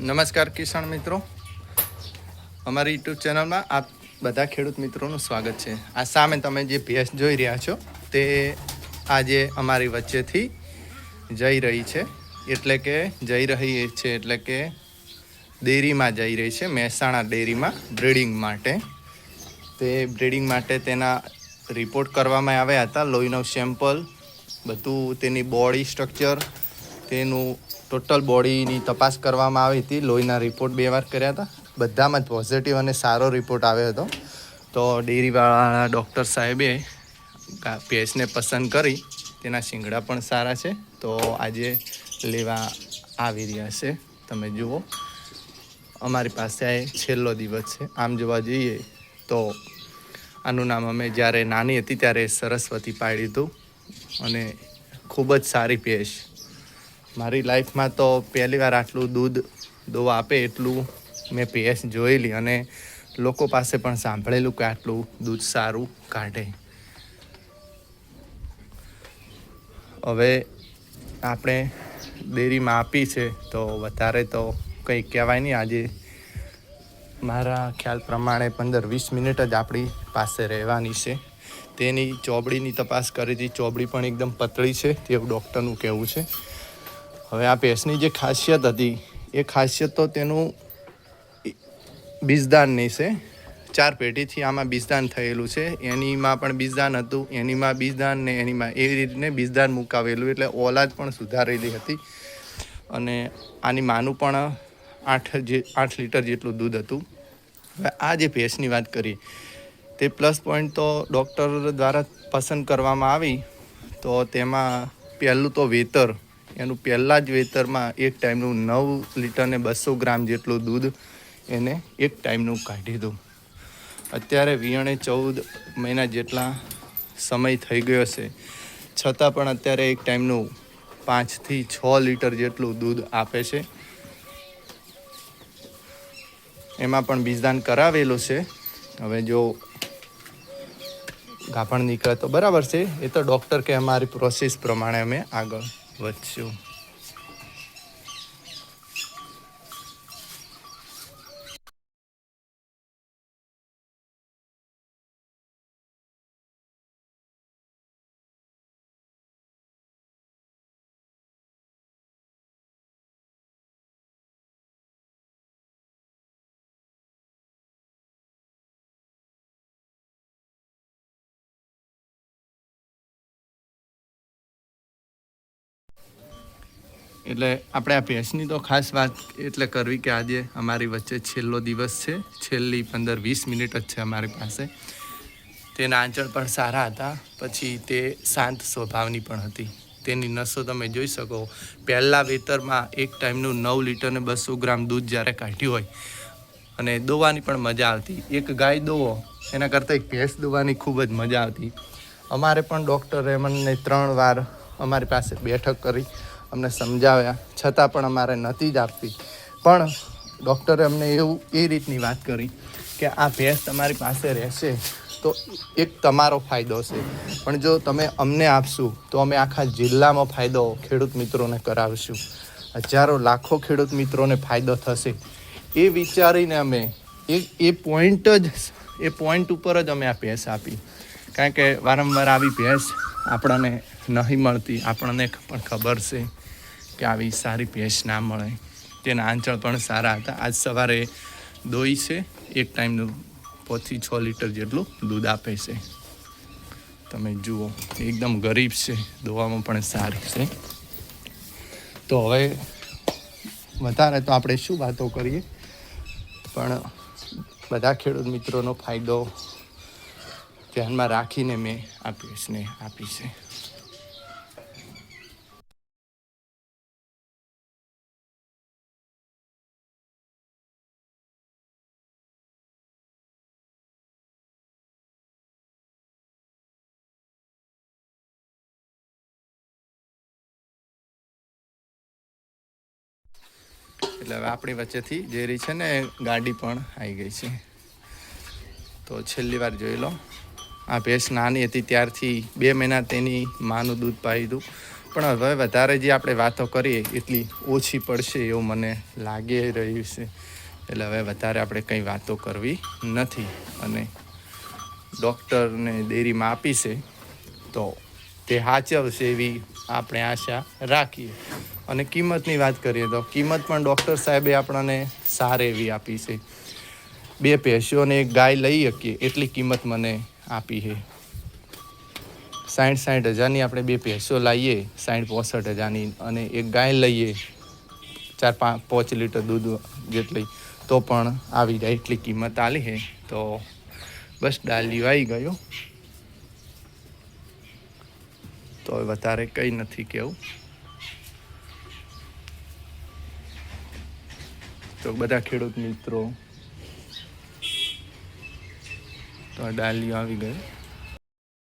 નમસ્કાર કિસાન મિત્રો. અમારી યુટ્યુબ ચેનલમાં આપ બધા ખેડૂત મિત્રોનું સ્વાગત છે. આ સામે તમે જે ભેંસ જોઈ રહ્યા છો, તે આજે અમારી વચ્ચેથી જઈ રહી છે. એટલે કે જઈ રહી છે, એટલે કે ડેરીમાં જઈ રહી છે, મહેસાણા ડેરીમાં, બ્રીડિંગ માટે. તે બ્રીડિંગ માટે તેના રિપોર્ટ કરવામાં આવ્યા હતા. લોહીનું સેમ્પલ, બધું, તેની બોડી સ્ટ્રક્ચર, તેનું ટોટલ બોડીની તપાસ કરવામાં આવી હતી. લોહીના રિપોર્ટ બે વાર કર્યા હતા. બધામાં જ પોઝિટિવ અને સારો રિપોર્ટ આવ્યો હતો. તો ડેરીવાળા ડૉક્ટર સાહેબે ભેંસને પસંદ કરી. તેના શિંગડા પણ સારા છે. તો આજે લેવા આવી રહ્યા છે. તમે જુઓ. અમારી પાસે આ છેલ્લો દિવસ છે. આમ જોવા જઈએ તો આનું નામ અમે જ્યારે નાની હતી ત્યારે સરસ્વતી પાડી હતું. અને ખૂબ જ સારી ભેંસ મારી લાઈફમાં તો પહેલી વાર આટલું દૂધ દોવા આપે એટલું મેં પીએસ જોયેલી અને લોકો પાસે પણ સાંભળેલું કે આટલું દૂધ સારું કાઢે. હવે આપણે ડેરીમાં આપી છે તો વધારે તો કંઈ કહેવાય નહીં. આજે મારા ખ્યાલ પ્રમાણે પંદર વીસ મિનિટ જ આપણી પાસે રહેવાની છે. તેની ચોબડીની તપાસ કરી હતી. ચોબડી પણ એકદમ પતળી છે. તેવું ડૉક્ટરનું કહેવું છે. હવે આ ભેંસની જે ખાસિયત હતી, એ ખાસિયત તો તેનું બીજદાનની છે. ચાર પેઢીથી આમાં બીજદાન થયેલું છે. એનીમાં પણ બીજદાન હતું, એનીમાં બીજદાન ને એનીમાં એવી રીતને બીજદાન મુકાવેલું, એટલે ઓલાદ પણ સુધારેલી હતી. અને આની માનું પણ આઠ જે, આઠ લીટર જેટલું દૂધ હતું. હવે આ જે ભેંસની વાત કરી તે પ્લસ પોઈન્ટ તો ડૉક્ટર દ્વારા પસંદ કરવામાં આવી, તો તેમાં પહેલું તો વેતર એનું પહેલાં જ વેતરમાં એક ટાઈમનું નવ લીટરને બસો ગ્રામ જેટલું દૂધ એને એક ટાઈમનું કાઢી દઉં. અત્યારે વિયણે ચૌદ મહિના જેટલા સમય થઈ ગયો છે. છતાં પણ અત્યારે એક ટાઈમનું પાંચથી છ લીટર જેટલું દૂધ આપે છે. એમાં પણ બીજદાન કરાવેલું છે. હવે જો ગાભણ નીકળે તો બરાબર છે. એ તો ડૉક્ટર કે અમારી પ્રોસેસ પ્રમાણે અમે આગળ в цю. એટલે આપણે આ ભેંસની તો ખાસ વાત એટલે કરવી કે આજે અમારી વચ્ચે છેલ્લો દિવસ છે. છેલ્લી પંદર વીસ મિનિટ જ છે અમારી પાસે. તેના આંચળ પણ સારા હતા. પછી તે શાંત સ્વભાવની પણ હતી. તેની નસો તમે જોઈ શકો. પહેલાં વેતરમાં એક ટાઈમનું નવ લીટર ને બસો ગ્રામ દૂધ જ્યારે કાઢ્યું હોય અને દોવાની પણ મજા આવતી. એક ગાય દોવો, એના કરતાં એક ભેંસ દોવાની ખૂબ જ મજા આવતી. અમારે પણ ડૉક્ટર મને ત્રણ વાર અમારી પાસે બેઠક કરી. અમને સમજાવ્યા. છતાં પણ અમારે નથી જ આપવી પણ ડૉક્ટરે અમને એવું, એ રીતની વાત કરી કે આ ભેંસ તમારી પાસે રહેશે તો એક તમારો ફાયદો છે. પણ જો તમે અમને આપશું, તો અમે આખા જિલ્લામાં ફાયદો ખેડૂત મિત્રોને કરાવશું. હજારો, લાખો ખેડૂત મિત્રોને ફાયદો થશે. એ વિચારીને અમે, એ એ પોઈન્ટ જ, એ પોઈન્ટ ઉપર જ અમે આ ભેંસ આપી. કારણ કે વારંવાર આવી ભેંસ આપણને નહીં મળતી. આપણને પણ ખબર છે કે આવી સારી ભેંસ ના મળે. તેના આંચળ પણ સારા હતા. આજ સવારે દોઈ છે. એક ટાઈમનું પોથી છ લીટર જેટલું દૂધ આપે છે. તમે જુઓ, એકદમ ગરીબ છે. દોવામાં પણ સારી છે. તો હવે વધારે તો આપણે શું વાતો કરીએ? પણ બધા ખેડૂત મિત્રોનો ફાયદો ધ્યાનમાં રાખીને મેં આ ભેંસને આપી છે. એટલે હવે આપણી વચ્ચેથી જે છે ને ગાડી પણ આવી ગઈ છે. તો છેલ્લી વાર જોઈ લો. આ ભેંસ નાની હતી, ત્યારથી બે મહિના તેની માનું દૂધ પાઈ હતું પણ હવે વધારે જે આપણે વાતો કરીએ, એટલી ઓછી પડશે એવું મને લાગી રહ્યું છે. એટલે હવે વધારે આપણે કંઈ વાતો કરવી નથી. અને ડૉક્ટરને ડેરીમાં આપી છે તો તે સાચવશે એવી આપણે આશા રાખીએ. અને કિંમતની વાત કરીએ તો કિંમત પણ ડૉક્ટર સાહેબે આપણને સારી એવી આપી છે. બે ભેંસો એક ગાય લઈ શકીએ, એટલી કિંમત મને આપી છે. સાઠ સાઠ હજારની આપણે બે ભેંસો લાવીએ સાઠ પોસઠ હજારની અને એક ગાય લઈએ, ચાર પાંચ પાંચ લીટર દૂધ જેટલી, તો પણ આવી જાય એટલી કિંમત આલી છે. તો બસ ડાલિયો આવી ગયો. તો વધારે કંઈ નથી કેવું. તો બધા ખેડૂત મિત્રો તો ડાલિયો આવી ગયો